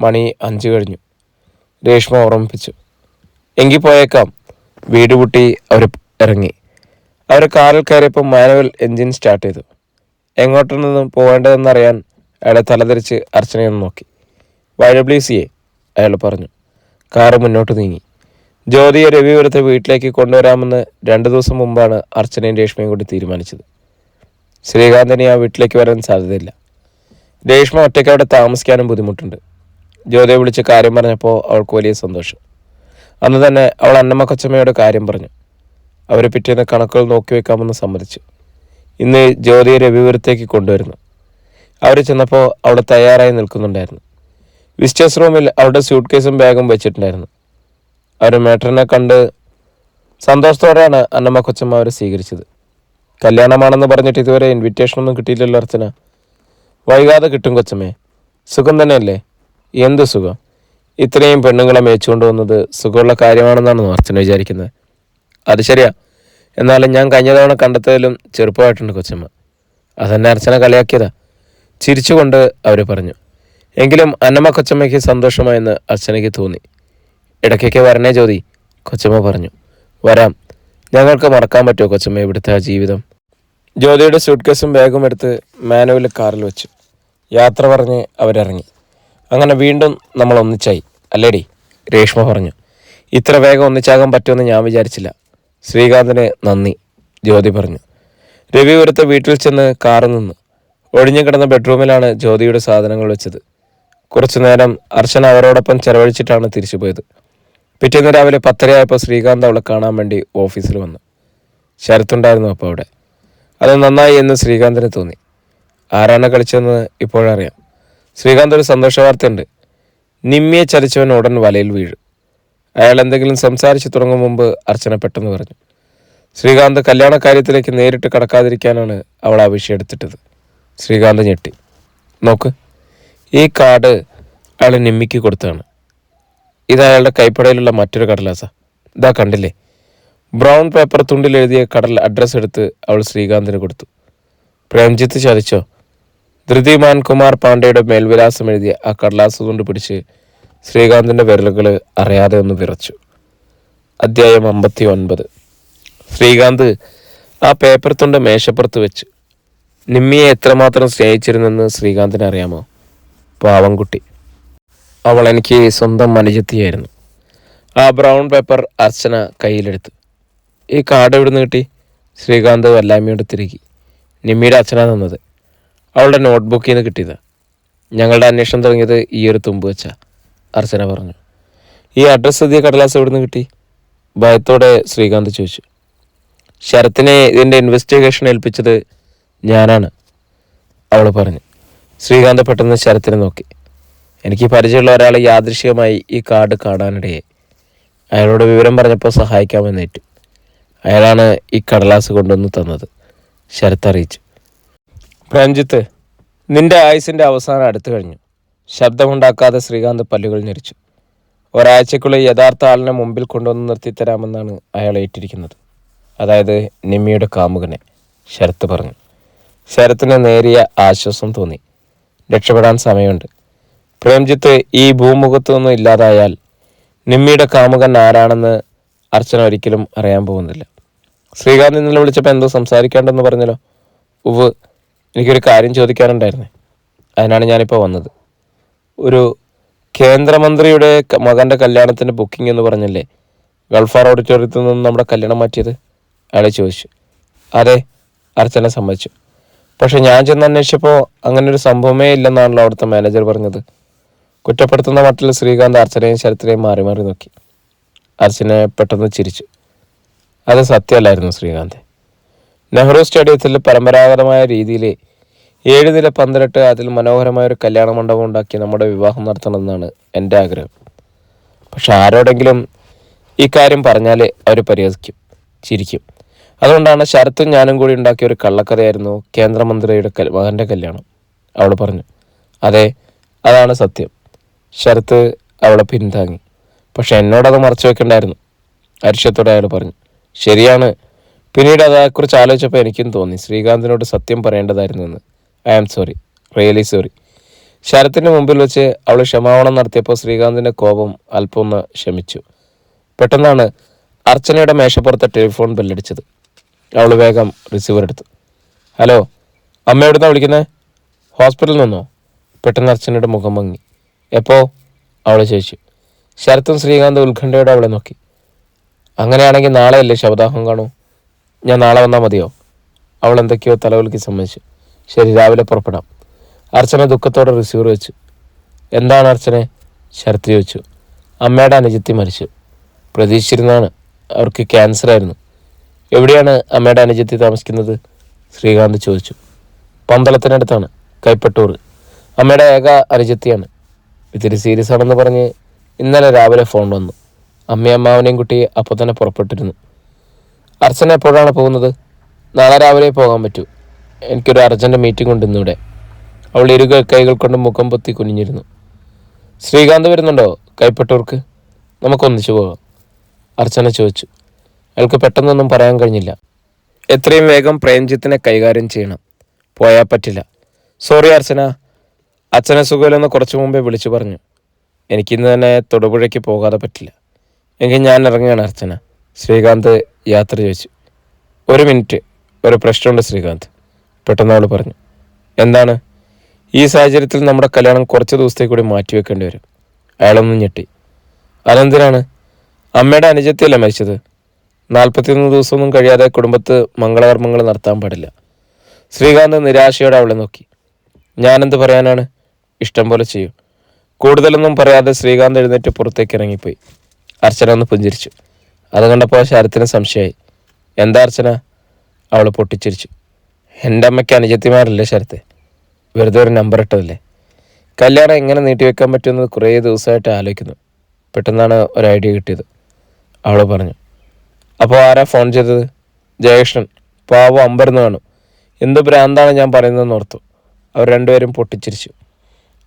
മണി അഞ്ച് കഴിഞ്ഞു. രേഷ്മ ഓർമ്മിപ്പിച്ചു. എങ്കിൽ പോയേക്കാം. വീട് പൂട്ടി അവർ ഇറങ്ങി. അവർ കാറിൽ കയറിയപ്പോൾ മാനുവൽ എഞ്ചിൻ സ്റ്റാർട്ട് ചെയ്തു. എങ്ങോട്ടു നിന്നും പോകേണ്ടതെന്നറിയാൻ അയാളെ തലതിരിച്ച് അർച്ചനയൊന്ന് നോക്കി. വഴബ്ലീസിയെ അയാൾ പറഞ്ഞു. കാറ് മുന്നോട്ട് നീങ്ങി. ജ്യോതിയെ രവിപുരത്തെ വീട്ടിലേക്ക് കൊണ്ടുവരാമെന്ന് രണ്ടു ദിവസം മുമ്പാണ് അർച്ചനയും രേഷ്മയും കൂടി തീരുമാനിച്ചത്. ശ്രീകാന്തിനെ ആ വീട്ടിലേക്ക് വരാൻ സാധ്യതയില്ല. രേഷ്മ ഒറ്റയ്ക്ക് അവിടെ താമസിക്കാനും ബുദ്ധിമുട്ടുണ്ട്. ജ്യോതിയെ വിളിച്ച് കാര്യം പറഞ്ഞപ്പോൾ അവൾക്ക് വലിയ സന്തോഷം. അന്ന് തന്നെ അവൾ അന്നമ്മ കൊച്ചമ്മയോട് കാര്യം പറഞ്ഞു. അവർ പിറ്റേന്ന് കണക്കുകൾ നോക്കി വെക്കാമെന്ന് സമ്മതിച്ചു. ഇന്ന് ജ്യോതിയെ രവിപുരത്തേക്ക് കൊണ്ടുവരുന്നു. അവർ ചെന്നപ്പോൾ അവിടെ തയ്യാറായി നിൽക്കുന്നുണ്ടായിരുന്നു. വിസ്റ്റേഴ്സ് റൂമിൽ അവരുടെ സ്യൂട്ട് കേസും ബാഗും വെച്ചിട്ടുണ്ടായിരുന്നു. അവർ മേട്ടറിനെ കണ്ട് സന്തോഷത്തോടെയാണ് അന്നമ്മ കൊച്ചമ്മ അവരെ സ്വീകരിച്ചത്. കല്യാണമാണെന്ന് പറഞ്ഞിട്ട് ഇതുവരെ ഇൻവിറ്റേഷൻ ഒന്നും കിട്ടിയില്ലല്ലോ അർച്ചന. വൈകാതെ കിട്ടും കൊച്ചമ്മേ. സുഖം തന്നെയല്ലേ? എന്ത് സുഖം? ഇത്രയും പെണ്ണുങ്ങളെ മേച്ചുകൊണ്ട് വന്നത് സുഖമുള്ള കാര്യമാണെന്നാണ് അർച്ചന വിചാരിക്കുന്നത്. അത് ശരിയാ. എന്നാലും ഞാൻ കഴിഞ്ഞ തവണ കണ്ടെത്തതിലും ചെറുപ്പമായിട്ടുണ്ട് കൊച്ചമ്മ. അതെന്നെ അർച്ചന കളിയാക്കിയതാ. ചിരിച്ചുകൊണ്ട് അവർ പറഞ്ഞു. എങ്കിലും അന്നമ്മ കൊച്ചമ്മയ്ക്ക് സന്തോഷമായെന്ന് അർച്ചനയ്ക്ക് തോന്നി. ഇടയ്ക്കൊക്കെ വരണേ ജ്യോതി കൊച്ചമ്മ പറഞ്ഞു. വരാം. ഞങ്ങൾക്ക് മറക്കാൻ പറ്റുമോ കൊച്ചമ്മ ഇവിടുത്തെ ആ ജീവിതം? ജ്യോതിയുടെ സ്യൂട്ട്കേസും വേഗം ബാഗും എടുത്ത് മാനുവൽ കാറിൽ വെച്ചു. യാത്ര പറഞ്ഞ് അവരിറങ്ങി. അങ്ങനെ വീണ്ടും നമ്മൾ ഒന്നിച്ചായി. അല്ലേടി? രേഷ്മ പറഞ്ഞു. ഇത്ര വേഗം ഒന്നിച്ചാകാൻ പറ്റുമെന്ന് ഞാൻ വിചാരിച്ചില്ല. ശ്രീകാന്തിന് നന്ദി. ജ്യോതി പറഞ്ഞു. രവി ഒരുത്ത വീട്ടിൽ ചെന്ന് കാറ് നിന്നു. ഒഴിഞ്ഞു കിടന്ന ബെഡ്റൂമിലാണ് ജ്യോതിയുടെ സാധനങ്ങൾ വെച്ചത്. കുറച്ചു നേരം അർച്ചന അവരോടൊപ്പം ചെലവഴിച്ചിട്ടാണ് തിരിച്ചുപോയത് പിറ്റേന്ന് രാവിലെ പത്തരയായപ്പോൾ ശ്രീകാന്ത് അവളെ കാണാൻ വേണ്ടി ഓഫീസിൽ വന്നു. ശരത്തുണ്ടായിരുന്നു അപ്പോൾ അവിടെ. അത് നന്നായി എന്ന് ശ്രീകാന്തിന് തോന്നി. ആരാണ് കളിച്ചതെന്ന് ഇപ്പോഴറിയാം. ശ്രീകാന്ത് ഒരു സന്തോഷ വാർത്തയുണ്ട് നിമ്മിയെ ചലിച്ചവൻ ഉടൻ വലയിൽ വീഴും. അയാൾ എന്തെങ്കിലും സംസാരിച്ചു തുടങ്ങും മുമ്പ് അർച്ചന പെട്ടെന്ന് പറഞ്ഞു. ശ്രീകാന്ത് കല്യാണ കാര്യത്തിലേക്ക് നേരിട്ട് കടക്കാതിരിക്കാനാണ് അവൾ ആ വിഷയം എടുത്തിട്ടത്. ശ്രീകാന്ത് ഞെട്ടി. നോക്ക് ഈ കാർഡ് അയാൾ നിമ്മിക്ക് കൊടുത്താണ് ഇത് അയാളുടെ കൈപ്പടയിലുള്ള മറ്റൊരു കടലാസ. ഇതാ കണ്ടില്ലേ? ബ്രൗൺ പേപ്പർ തുണ്ടിൽ എഴുതിയ കടൽ അഡ്രസ്സ് എടുത്ത് അവൾ ശ്രീകാന്തിന് കൊടുത്തു. പ്രേംജിത്ത് ചതിച്ചോ? ധൃതിമാൻ കുമാർ പാണ്ഡെയുടെ മേൽവിലാസം എഴുതിയ ആ കടലാസ് കൊണ്ട് പിടിച്ച് ശ്രീകാന്തിന്റെ വിരലുകൾ അറിയാതെ ഒന്ന് വിറച്ചു. അധ്യായം അമ്പത്തി ഒൻപത് ശ്രീകാന്ത് ആ പേപ്പർ തൊണ്ട് മേശപ്പുറത്ത് വെച്ച് നിമ്മിയെ എത്രമാത്രം സ്നേഹിച്ചിരുന്നെന്ന് ശ്രീകാന്തിന് അറിയാമോ? പാവംകുട്ടി അവൾ എനിക്ക് സ്വന്തം മനുജത്തിയായിരുന്നു ആ ബ്രൗൺ പേപ്പർ അർച്ചന കയ്യിലെടുത്ത് ഈ കാർഡ് എവിടുന്ന് കിട്ടി? ശ്രീകാന്ത് വല്ലാമിയോട് തിരികെ നിമ്മിയുടെ അച്ഛനാ തന്നത് അവളുടെ നോട്ട്ബുക്കിൽ നിന്ന് കിട്ടിയത്. ഞങ്ങളുടെ അന്വേഷണം തുടങ്ങിയത് ഈ ഒരു തുമ്പ് വെച്ച. അർച്ചന പറഞ്ഞു. ഈ അഡ്രസ്സ് എഴുതിയ കടലാസ് എവിടുന്ന് കിട്ടി? ഭയത്തോടെ ശ്രീകാന്ത് ചോദിച്ചു. ശരത്തിനെ ഇതിന്റെ ഇൻവെസ്റ്റിഗേഷൻ ഏൽപ്പിച്ചത് ഞാനാണ് അവൾ പറഞ്ഞു. ശ്രീകാന്ത് പെട്ടെന്ന് ശരത്തിനെ നോക്കി. എനിക്ക് പരിചയമുള്ള ഒരാൾ യാദൃശികമായി ഈ കാർഡ് കാണാനിടയായി അയാളോട് വിവരം പറഞ്ഞപ്പോൾ സഹായിക്കാമെന്നേറ്റു അയാളാണ് ഈ കടലാസ് കൊണ്ടുവന്ന് തന്നത് ശരത്ത് അറിയിച്ചു. പ്രഞ്ജിത്ത് നിന്റെ ആയുസിന്റെ അവസാനം അടുത്തു കഴിഞ്ഞു. ശബ്ദമുണ്ടാക്കാതെ ശ്രീകാന്ത് പല്ലുകൾ ഞെരിച്ചു. ഒരാഴ്ചക്കുള്ളിൽ യഥാർത്ഥ ആളിനെ മുമ്പിൽ കൊണ്ടുവന്ന് നിർത്തിത്തരാമെന്നാണ് അയാൾ ഏറ്റിരിക്കുന്നത്. അതായത് നിമ്മിയുടെ കാമുകനെ ശരത്ത് പറഞ്ഞു. ശരത്തിന് നേരിയ ആശ്വാസം തോന്നി. രക്ഷപ്പെടാൻ സമയമുണ്ട്. പ്രേംജിത്ത് ഈ ഭൂമുഖത്തു നിന്നും ഇല്ലാതായാൽ നിമ്മിയുടെ കാമുകൻ ആരാണെന്ന് അർച്ചന ഒരിക്കലും അറിയാൻ പോകുന്നില്ല. ശ്രീകാന്ത് ഇന്നലെ വിളിച്ചപ്പോൾ എന്തോ സംസാരിക്കേണ്ടെന്ന് പറഞ്ഞല്ലോ. ഉവ് എനിക്കൊരു കാര്യം ചോദിക്കാനുണ്ടായിരുന്നേ. അതിനാണ് ഞാനിപ്പോൾ വന്നത്. ഒരു കേന്ദ്രമന്ത്രിയുടെ മകന്റെ കല്യാണത്തിന്റെ ബുക്കിംഗ് എന്ന് പറഞ്ഞല്ലേ? ഗൾഫാർ ഓഡിറ്റോറിയത്തിൽ നിന്ന് നമ്മുടെ കല്യാണം മാറ്റിയത്? അയാളെ ചോദിച്ചു. അതെ അർച്ചന സമ്മതിച്ചു. പക്ഷെ ഞാൻ ചെന്ന് അന്വേഷിച്ചപ്പോൾ അങ്ങനെ ഒരു സംഭവമേ ഇല്ലെന്നാണല്ലോ അവിടുത്തെ മാനേജർ പറഞ്ഞത്. കുറ്റപ്പെടുത്തുന്ന മട്ടിൽ ശ്രീകാന്ത് അർച്ചനയും ശരത്തിനെയും മാറി മാറി നോക്കി. അർച്ചന പെട്ടെന്ന് ചിരിച്ചു. അത് സത്യമല്ലായിരുന്നു ശ്രീകാന്ത്. നെഹ്റു സ്റ്റേഡിയത്തിൽ പരമ്പരാഗതമായ രീതിയിൽ ഏഴ് നില പന്ത്രണ്ട് അതിൽ മനോഹരമായ ഒരു കല്യാണ മണ്ഡപം ഉണ്ടാക്കി നമ്മുടെ വിവാഹം നടത്തണമെന്നാണ് എന്റെ ആഗ്രഹം. പക്ഷെ ആരോടെങ്കിലും ഈ കാര്യം പറഞ്ഞാൽ അവർ പരിഹസിക്കും ചിരിക്കും. അതുകൊണ്ടാണ് ശരത്തും ഞാനും കൂടി ഉണ്ടാക്കിയ ഒരു കള്ളക്കഥയായിരുന്നു കേന്ദ്രമന്ത്രിയുടെ മകന്റെ കല്യാണം. അവൾ പറഞ്ഞു അതെ അതാണ് സത്യം. ശരത്ത് അവളെ പിന്താങ്ങി പക്ഷെ എന്നോടത് മറച്ചു വെക്കണ്ടായിരുന്നു അരിശത്തോടെ അയാൾ പറഞ്ഞു. ശരിയാണ്. പിന്നീട് അതേക്കുറിച്ച് ആലോചിച്ചപ്പോൾ എനിക്കും തോന്നി. ശ്രീകാന്തിനോട് സത്യം പറയേണ്ടതായിരുന്നു എന്ന്. I am sorry. Really sorry. ശരത്തിന്റെ മുമ്പിൽ വെച്ച് അവൾ ക്ഷമാപണം നടത്തിയപ്പോൾ ശ്രീകാന്തിന്റെ കോപം അല്പം ഒന്ന് ശമിച്ചു. പെട്ടെന്നാണ് അർച്ചനയുടെ മേശപ്പുറത്തെ ടെലിഫോൺ ബെല്ലടിച്ചത്. അവൾ വേഗം റിസീവർ എടുത്തു. ഹലോ അമ്മ എവിടുന്നാണ് വിളിക്കുന്നത് ഹോസ്പിറ്റലിൽ നിന്നോ? പെട്ടെന്ന് അർച്ചനയുടെ മുഖം മങ്ങി. എപ്പോ? അവൾ ചോദിച്ചു. ശരത്തും ശ്രീകാന്ത് ഉത്കണ്ഠയോടെ അവളെ നോക്കി. അങ്ങനെയാണെങ്കിൽ നാളെയല്ലേ ശവദാഹം കാണൂ? ഞാൻ നാളെ വന്നാൽ മതിയോ? അവൾ എന്തൊക്കെയോ തലവലിക്ക് സമ്മതിച്ചു. ശരി രാവിലെ പുറപ്പെടാം. അർച്ചന ദുഃഖത്തോടെ റിസീവർ വെച്ചു. എന്താണ് അർച്ചനെ? ശരത്ത് ചോദിച്ചു. അമ്മയുടെ അനുജത്തി മരിച്ചു. പ്രതീക്ഷിച്ചിരുന്നാണ് അവർക്ക് ക്യാൻസർ ആയിരുന്നു. എവിടെയാണ് അമ്മയുടെ അനുജത്തി താമസിക്കുന്നത്? ശ്രീകാന്ത് ചോദിച്ചു. പന്തളത്തിനടുത്താണ് കൈപ്പട്ടൂർ. അമ്മയുടെ ഏക അനുജത്തിയാണ്. ഇത്തിരി സീരിയസ് ആണെന്ന് പറഞ്ഞ് ഇന്നലെ രാവിലെ ഫോൺ വന്നു. അമ്മയും അമ്മാവനെയും കുട്ടി അപ്പോൾ തന്നെ പുറപ്പെട്ടിരുന്നു. അർച്ചന എപ്പോഴാണ് പോകുന്നത്? നാളെ രാവിലെ പോകാൻ പറ്റൂ. എനിക്കൊരു അർജന്റ് മീറ്റിംഗ് ഉണ്ട് ഇന്നിവിടെ അവൾ ഇരു കൈകൾ കൊണ്ട് മുഖം പൊത്തി കുനിഞ്ഞിരുന്നു. ശ്രീകാന്ത് വരുന്നുണ്ടോ? കൈപ്പെട്ടവർക്ക്. നമുക്കൊന്നിച്ചു പോകാം. അർച്ചന ചോദിച്ചു. അയാൾക്ക് പെട്ടെന്നൊന്നും പറയാൻ കഴിഞ്ഞില്ല. എത്രയും വേഗം പ്രേംജിത്തിനെ കൈകാര്യം ചെയ്യണം. പോയാൽ പറ്റില്ല. സോറി അർച്ചന. അച്ഛനെ സുഖമില്ലെന്ന് കുറച്ചു മുമ്പേ വിളിച്ചു പറഞ്ഞു. എനിക്കിന്ന് തന്നെ തൊടുപുഴയ്ക്ക് പോകാതെ പറ്റില്ല. എങ്കിൽ ഞാൻ ഇറങ്ങുകയാണ് അർച്ചന. ശ്രീകാന്ത് യാത്ര ചോദിച്ചു. ഒരു മിനിറ്റ്. ഒരു പ്രശ്നമുണ്ട് ശ്രീകാന്ത്. പെട്ടെന്ന് അവൾ പറഞ്ഞു. എന്താണ്? ഈ സാഹചര്യത്തിൽ നമ്മുടെ കല്യാണം കുറച്ച് ദിവസത്തേക്ക് കൂടി മാറ്റിവെക്കേണ്ടി വരും. അയാളൊന്നും ഞെട്ടി. അതെന്തിനാണ്? അമ്മയുടെ അനുജത്തിയല്ല മരിച്ചത്? നാൽപ്പത്തിയൊന്ന് ദിവസമൊന്നും കഴിയാതെ കുടുംബത്ത് മംഗളകർമ്മങ്ങൾ നടത്താൻ പാടില്ല. ശ്രീകാന്ത് നിരാശയോടെ അവളെ നോക്കി. ഞാനെന്ത് പറയാനാണ്? ഇഷ്ടം പോലെ ചെയ്യൂ. കൂടുതലൊന്നും പറയാതെ ശ്രീകാന്ത് എഴുന്നേറ്റ് പുറത്തേക്ക് ഇറങ്ങിപ്പോയി. അർച്ചന ഒന്ന് പുഞ്ചിരിച്ചു. അത് കണ്ടപ്പോൾ ശരത്തിന് സംശയമായി. എന്താ അർച്ചന? അവൾ പൊട്ടിച്ചിരിച്ചു. എന്റെ അമ്മയ്ക്ക് അനുജത്തിമാരല്ലേ ശരത്ത്? വെറുതെ ഒരു നമ്പർ ഇട്ടതല്ലേ? കല്യാണം എങ്ങനെ നീട്ടിവെക്കാൻ പറ്റുമെന്ന് കുറേ ദിവസമായിട്ട് ആലോചിക്കുന്നു. പെട്ടെന്നാണ് ഒരു ഐഡിയ കിട്ടിയത്. അവൾ പറഞ്ഞു അപ്പോൾ ആരാ ഫോൺ ചെയ്തത്? ജയകൃഷ്ണൻ. പാവം അമ്പരന്ന് കാണും. എന്ത് ഭ്രാന്താണ് ഞാൻ പറയുന്നതെന്ന് ഓർത്തു. അവർ രണ്ടുപേരും പൊട്ടിച്ചിരിച്ചു.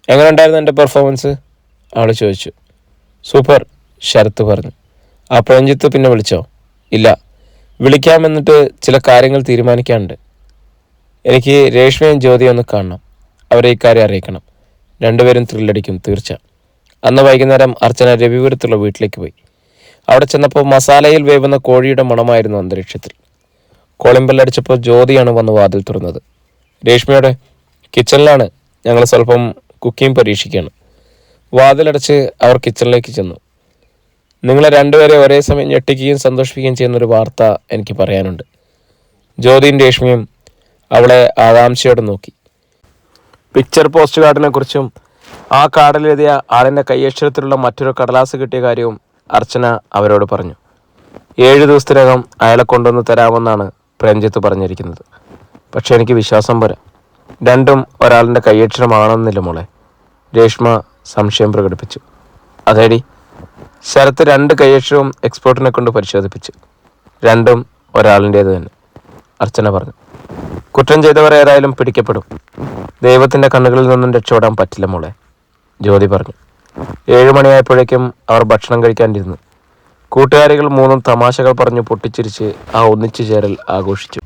എങ്ങനെ ഉണ്ടായിരുന്നു എന്റെ പെർഫോമൻസ് അവൾ ചോദിച്ചു. സൂപ്പർ ശരത്ത് പറഞ്ഞു. ആ പ്രഞ്ജിത്ത് പിന്നെ വിളിച്ചോ? ഇല്ല. വിളിക്കാമെന്നിട്ട് ചില കാര്യങ്ങൾ തീരുമാനിക്കാനുണ്ട്. എനിക്ക് രേഷ്മയും ജ്യോതിയും ഒന്ന് കാണണം. അവരെ ഇക്കാര്യം അറിയിക്കണം. രണ്ടുപേരും ത്രില്ലടിക്കും തീർച്ച. അന്ന് വൈകുന്നേരം അർച്ചന രവിപുരത്തുള്ള വീട്ടിലേക്ക് പോയി. അവിടെ ചെന്നപ്പോൾ മസാലയിൽ വേവുന്ന കോഴിയുടെ മണമായിരുന്നു അന്തരീക്ഷത്തിൽ. കോളിമ്പല്ലടിച്ചപ്പോൾ ജ്യോതിയാണ് വന്ന് വാതിൽ തുറന്നത്. രേഷ്മയുടെ കിച്ചണിലാണ്. ഞങ്ങൾ സ്വല്പം കുക്കിംഗ് പരീക്ഷിക്കുകയാണ്. വാതിലടച്ച് അവർ കിച്ചണിലേക്ക് ചെന്നു. നിങ്ങളെ രണ്ടുപേരെ ഒരേ സമയം ഞെട്ടിക്കുകയും സന്തോഷിപ്പിക്കുകയും ചെയ്യുന്നൊരു വാർത്ത എനിക്ക് പറയാനുണ്ട്. ജ്യോതിയും രേഷ്മയും അവളെ ആകാംക്ഷയോടെ നോക്കി. പിക്ചർ പോസ്റ്റ് കാർഡിനെ കുറിച്ചും ആ കാർഡിലെഴുതിയ ആളിന്റെ കൈയക്ഷരത്തിലുള്ള മറ്റൊരു കടലാസ് കിട്ടിയ കാര്യവും അർച്ചന അവരോട് പറഞ്ഞു. ഏഴ് ദിവസത്തിനകം അയാളെ കൊണ്ടുവന്ന് തരാമെന്നാണ് പ്രേംജിത്ത് പറഞ്ഞിരിക്കുന്നത്. പക്ഷെ എനിക്ക് വിശ്വാസം പോരാ. രണ്ടും ഒരാളിന്റെ കൈയക്ഷരമാണെന്നില്ല മോളെ. രേഷ്മ സംശയം പ്രകടിപ്പിച്ചു. അതേടി. ശരത്ത് രണ്ട് കൈയക്ഷരവും എക്സ്പോർട്ടിനെ കൊണ്ട് പരിശോധിപ്പിച്ചു. രണ്ടും ഒരാളിന്റേത് തന്നെ. അർച്ചന പറഞ്ഞു. കുറ്റം ചെയ്തവർ ഏതായാലും പിടിക്കപ്പെടും. ദൈവത്തിന്റെ കണ്ണുകളിൽ നിന്നും രക്ഷപ്പെടാൻ പറ്റില്ല മോളെ ജ്യോതി പറഞ്ഞു. ഏഴു മണിയായപ്പോഴേക്കും അവർ ഭക്ഷണം കഴിക്കാണ്ടിരുന്നു കൂട്ടുകാരികൾ മൂന്നും തമാശകൾ പറഞ്ഞു പൊട്ടിച്ചിരിച്ച് ആ ഒന്നിച്ചു ചേരൽ ആഘോഷിച്ചു.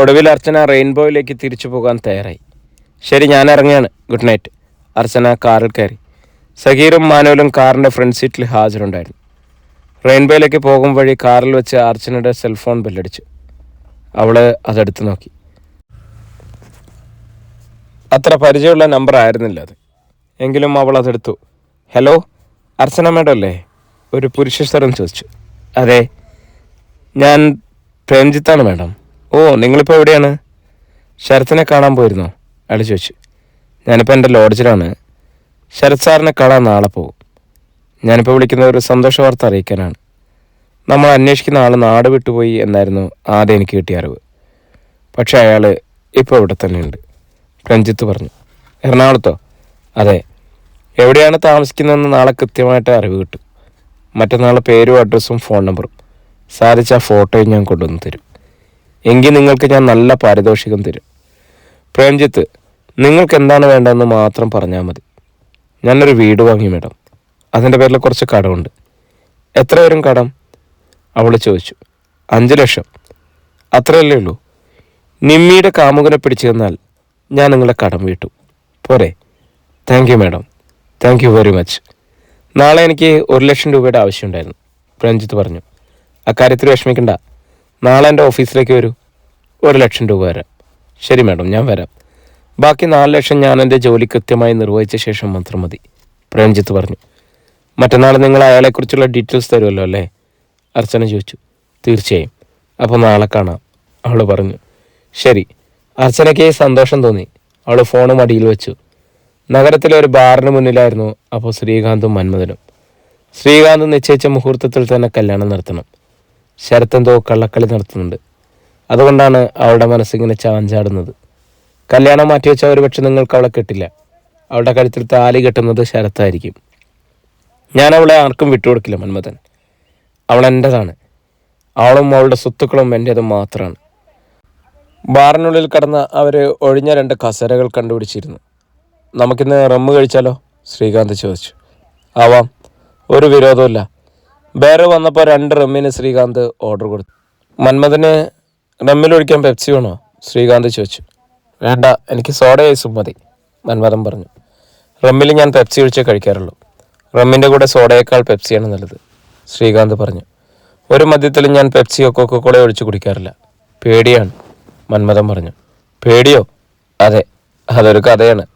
ഒടുവിൽ അർച്ചന റെയിൻബോയിലേക്ക് തിരിച്ചു പോകാൻ തയ്യാറായി. ശരി ഞാൻ ഇറങ്ങുകയാണ് ഗുഡ് നൈറ്റ്. അർച്ചന കാറിൽ കയറി. സഹീറും മാനുവലും കാറിന്റെ ഫ്രണ്ട് സീറ്റിൽ ഹാജരുണ്ടായിരുന്നു. റെയിൻബോയിലേക്ക് പോകും വഴി കാറിൽ വെച്ച് അർച്ചനയുടെ സെൽഫോൺ ബെല്ലടിച്ചു. അവൾ അതെടുത്ത് നോക്കി. അത്ര പരിചയമുള്ള നമ്പർ ആയിരുന്നില്ല അത്. എങ്കിലും അവൾ അതെടുത്തു. ഹലോ അർച്ചന മേഡം അല്ലേ ഒരു പുരുഷ സ്വരം ചോദിച്ചു. അതെ ഞാൻ പ്രേംജിത്താണ് മേഡം. ഓ നിങ്ങളിപ്പോൾ എവിടെയാണ്? ശരത്തിനെ കാണാൻ പോയിരുന്നോ അയാൾ ചോദിച്ചു. ഞാനിപ്പോൾ എന്റെ ലോഡ്ജിലാണ്. ശരത് സാറിനെ കാണാൻ നാളെ പോകും. ഞാനിപ്പോൾ വിളിക്കുന്ന ഒരു സന്തോഷ വാർത്ത അറിയിക്കാനാണ്. നമ്മൾ അന്വേഷിക്കുന്ന ആൾ നാട് വിട്ടുപോയി എന്നായിരുന്നു ആദ്യം എനിക്ക് കിട്ടിയ അറിവ്. പക്ഷേ അയാൾ ഇപ്പോൾ ഇവിടെ തന്നെയുണ്ട്. രഞ്ജിത്ത് പറഞ്ഞു. എറണാകുളത്തോ? അതെ. എവിടെയാണ് താമസിക്കുന്നതെന്ന് നാളെ കൃത്യമായിട്ട് അറിവ് കിട്ടും. മറ്റന്നാളെ പേരും അഡ്രസ്സും ഫോൺ നമ്പറും. സാധിച്ച ആ ഫോട്ടോയും ഞാൻ കൊണ്ടുവന്ന് തരും. എങ്കിൽ നിങ്ങൾക്ക് ഞാൻ നല്ല പാരിതോഷികം തരും. പ്രേംജിത്ത് നിങ്ങൾക്ക് എന്താണ് വേണ്ടതെന്ന് മാത്രം പറഞ്ഞാൽ മതി. ഞാനൊരു വീട് വാങ്ങി മേടം അതിന്റെ പേരിൽ കുറച്ച് കടമുണ്ട്. എത്ര വരും കടം? അവൾ ചോദിച്ചു. അഞ്ച് ലക്ഷം. അത്രയല്ലേ ഉള്ളൂ. നിമ്മിയുടെ കാമുകനെ പിടിച്ചു തന്നാൽ ഞാൻ നിങ്ങളെ കടം വീട്ടു. പോരെ. Thank you madam thank you very much നാളെ എനിക്ക് ഒരു ലക്ഷം രൂപയുടെ ആവശ്യമുണ്ടായിരുന്നു പ്രഞ്ജിത്ത് പറഞ്ഞു. അക്കാര്യത്തിൽ വിഷമിക്കണ്ട. നാളെ എന്റെ ഓഫീസിലേക്ക് വരൂ. ഒരു ലക്ഷം രൂപ വരാം. ശരി മാഡം ഞാൻ വരാം. ബാക്കി നാല് ലക്ഷം ഞാൻ എന്റെ ജോലി കൃത്യമായി നിർവഹിച്ച ശേഷം മാത്രം മതി. പ്രേംജിത്ത് പറഞ്ഞു. മറ്റന്നാൾ നിങ്ങൾ അയാളെക്കുറിച്ചുള്ള ഡീറ്റെയിൽസ് തരുമല്ലോ അല്ലേ? അർച്ചന ചോദിച്ചു. തീർച്ചയായും. അപ്പോൾ നാളെ കാണാം. അവൾ പറഞ്ഞു. ശരി. അർച്ചനയ്ക്ക് സന്തോഷം തോന്നി. അവൾ ഫോണ് മടിയിൽ വെച്ചു. നഗരത്തിലെ ഒരു ബാറിന് മുന്നിലായിരുന്നു അപ്പോൾ ശ്രീകാന്തും മന്മഥനും. ശ്രീകാന്ത് നിശ്ചയിച്ച മുഹൂർത്തത്തിൽ തന്നെ കല്യാണം നടത്തണം. ശരത്തെന്തോ കള്ളക്കളി നടത്തുന്നുണ്ട്. അതുകൊണ്ടാണ് അവളുടെ മനസ്സിങ്ങനെ ചാഞ്ചാടുന്നത്. കല്യാണം മാറ്റിവെച്ച ഒരു പക്ഷെ നിങ്ങൾക്ക് അവളെ കെട്ടില്ല. അവളുടെ കഴുത്തിൽ താലി കെട്ടുന്നത് ശരത്തായിരിക്കും. ഞാൻ അവളെ ആർക്കും വിട്ടുകൊടുക്കില്ല മന്മഥൻ. അവൾ എന്റെതാണ് അവളും അവളുടെ സ്വത്തുക്കളും എന്റേതും മാത്രമാണ്. ബാറിനുള്ളിൽ കടന്ന അവർ ഒഴിഞ്ഞ രണ്ട് കസേരകൾ കണ്ടുപിടിച്ചിരുന്നു. നമുക്കിന്ന് റമ്മ് കഴിച്ചാലോ? ശ്രീകാന്ത് ചോദിച്ചു. ആവാം. ഒരു വിരോധമില്ല ബേറ് വന്നപ്പോൾ രണ്ട് റമ്മിന് ശ്രീകാന്ത് ഓർഡർ കൊടുത്തു. മന്മഥന് റമ്മിലൊഴിക്കാൻ പെപ്സി വേണോ? ശ്രീകാന്ത് ചോദിച്ചു. വേണ്ട എനിക്ക് സോഡ ഐസും മതി മന്മഥൻ പറഞ്ഞു. റമ്മിൽ ഞാൻ പെപ്സി ഒഴിച്ചേ കഴിക്കാറുള്ളൂ. റമ്മിന്റെ കൂടെ സോഡയേക്കാൾ പെപ്സിയാണ് നല്ലത് ശ്രീകാന്ത് പറഞ്ഞു. ഒരു മദ്യത്തിലും ഞാൻ പെപ്സിയോ കൊക്കോക്കോളയോ ഒഴിച്ച് കുടിക്കാറില്ല. പേടിയാണ്. മന്മഥൻ പറഞ്ഞു. പേടിയോ? അതെ അതൊരു കഥയാണ്.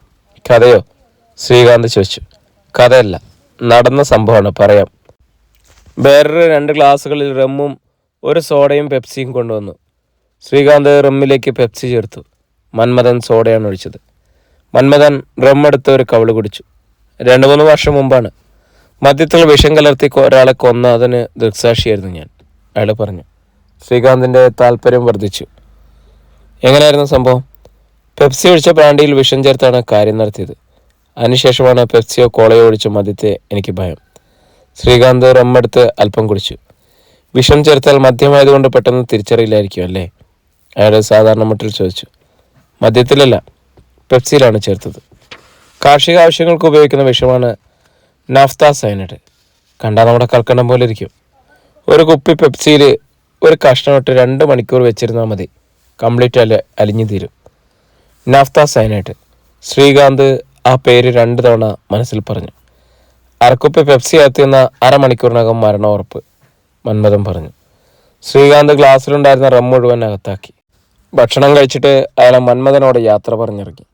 കഥയോ? ശ്രീകാന്ത് ചോദിച്ചു. കഥയല്ല നടന്ന സംഭവമാണ് പറയാം. വേറൊരു രണ്ട് ഗ്ലാസ്സുകളിൽ റമ്മും ഒരു സോഡയും പെപ്സിയും കൊണ്ടുവന്നു. ശ്രീകാന്ത് റമ്മിലേക്ക് പെപ്സി ചേർത്തു. മന്മഥൻ സോഡയാണ് ഒഴിച്ചത്. മന്മഥൻ റമ്മെടുത്ത് ഒരു കവിൾ കുടിച്ചു. രണ്ട് മൂന്ന് വർഷം മുമ്പാണ്. മദ്യത്തിൽ വിഷം കലർത്തി ഒരാളെ കൊന്ന അതിന് ദൃക്സാക്ഷിയായിരുന്നു ഞാൻ. അയാൾ പറഞ്ഞു. ശ്രീകാന്തിന്റെ താല്പര്യം വർദ്ധിച്ചു. എങ്ങനെയായിരുന്നു സംഭവം? പെപ്സി ഒഴിച്ച ബ്രാൻഡിയിൽ വിഷം ചേർത്താണ് കാര്യം നടത്തിയത്. അതിനുശേഷമാണ് പെപ്സിയോ കോളയോ ഒഴിച്ച മദ്യത്തെ എനിക്ക് ഭയം. ശ്രീകാന്ത് റമ്മെടുത്ത് അല്പം കുടിച്ചു. വിഷം ചേർത്താൽ മദ്യമായതുകൊണ്ട് പെട്ടെന്ന് തിരിച്ചറിയില്ലായിരിക്കും അല്ലേ? അയാൾ സാധാരണ മട്ടിൽ ചോദിച്ചു. മദ്യത്തിലല്ല പെപ്സിയിലാണ് ചേർത്തത്. കാർഷിക ആവശ്യങ്ങൾക്ക് ഉപയോഗിക്കുന്ന വിഷമാണ് നാഫ്ത സൈനഡ് കണ്ടാൽ നമ്മുടെ കൽക്കണ്ടം പോലെ ഇരിക്കും ഒരു കുപ്പി പെപ്സിയിൽ ഒരു കഷ്ണം ഇട്ട് രണ്ട് മണിക്കൂർ വെച്ചിരുന്നാൽ മതി. കംപ്ലീറ്റ് അല്ല അലിഞ്ഞു തീരും. നാഫ്ത സൈനൈഡ് ശ്രീകാന്ത് ആ പേര് രണ്ട് തവണ മനസ്സിൽ പറഞ്ഞു. അരക്കുപ്പി പെപ്സി എത്തിയെന്ന അരമണിക്കൂറിനകം മരണ ഉറപ്പ് മന്മഥൻ പറഞ്ഞു. ശ്രീകാന്ത് ഗ്ലാസ്സിലുണ്ടായിരുന്ന റം മുഴുവൻ അകത്താക്കി. ഭക്ഷണം കഴിച്ചിട്ട് അയാളെ മന്മഥനോട് യാത്ര പറഞ്ഞിറങ്ങി.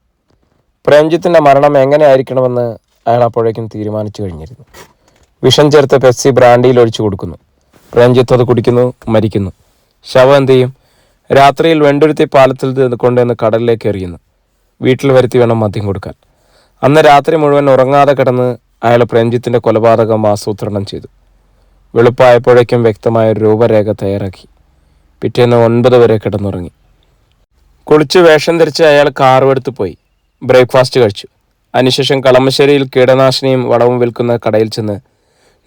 പ്രേംജിത്തിന്റെ മരണം എങ്ങനെയായിരിക്കണമെന്ന് അയാൾ അപ്പോഴേക്കും തീരുമാനിച്ചു കഴിഞ്ഞിരുന്നു. വിഷം ചേർത്ത് പെപ്സി ബ്രാൻഡിയിൽ ഒഴിച്ചു കൊടുക്കുന്നു. പ്രേംജിത്ത് അത് കുടിക്കുന്നു മരിക്കുന്നു. ശവം എന്ത് ചെയ്യും? രാത്രിയിൽ വെണ്ടുരുത്തി പാലത്തിൽ കൊണ്ടുവന്ന് കടലിലേക്ക് എറിയുന്നു. വീട്ടിൽ വരുത്തി വേണം മദ്യം കൊടുക്കാൻ. അന്ന് രാത്രി മുഴുവൻ ഉറങ്ങാതെ കിടന്ന് അയാൾ പ്രേംജിത്തിന്റെ കൊലപാതകം ആസൂത്രണം ചെയ്തു. വെളുപ്പായപ്പോഴേക്കും വ്യക്തമായ രൂപരേഖ തയ്യാറാക്കി. പിറ്റേന്ന് ഒൻപത് വരെ കിടന്നുറങ്ങി. കുളിച്ച് വേഷം ധരിച്ച് അയാൾ കാറുമെടുത്ത് പോയി. ബ്രേക്ക്ഫാസ്റ്റ് കഴിച്ചു. അതിനുശേഷം കളമശ്ശേരിയിൽ കീടനാശിനിയും വളവും വിൽക്കുന്ന കടയിൽ ചെന്ന്